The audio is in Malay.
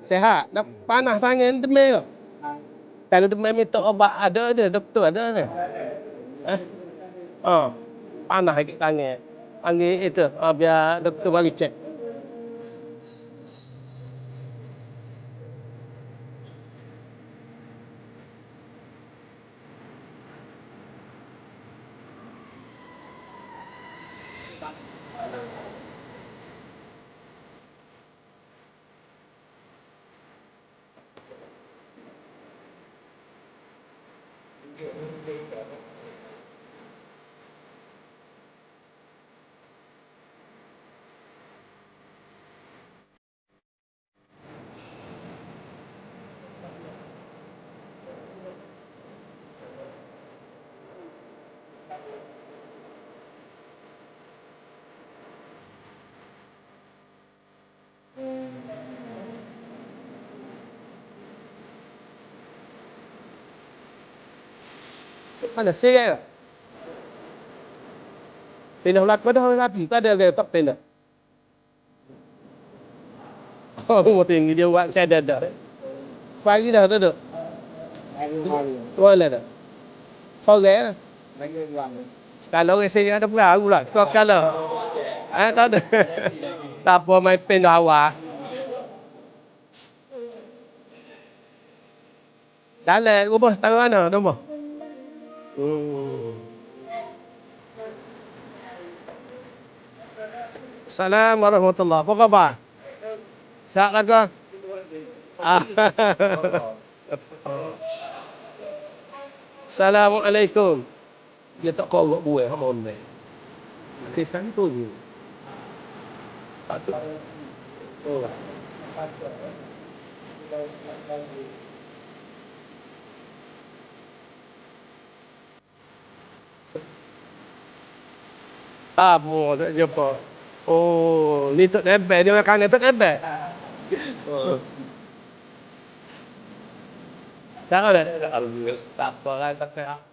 Sehat. Dah panas tangan demam ke? Kalau demam minta obat ada ada doktor ada ada. Eh? Ha. Panas sikit tangan. Panggil itu, ha, biar doktor bagi cek. Mana sirai ke? Pindah ulat pada orang sapi. Tak ada dia tak pindah. Oh, mau tinggi dia buat saya dah dah. Pagi dah duduk. Boleh dah. Sore dah. Kalau orang sini ada perahu lah. Kau kalau. Eh, tak ada. Tak apa main pindah awal. Dalam rumah tahu mana rumah? Assalamualaikum warahmatullahi Apa khabar? Sihat kan kau? Ah. Assalamualaikum. Dia tak kau buat buah apa ni? Kisah itu ni. Patut. Oh. Ah, tak jumpa. Oh, ni tok nempel dia makan tok nempel. Oh. Tak ada. Tak apa lah tak apa.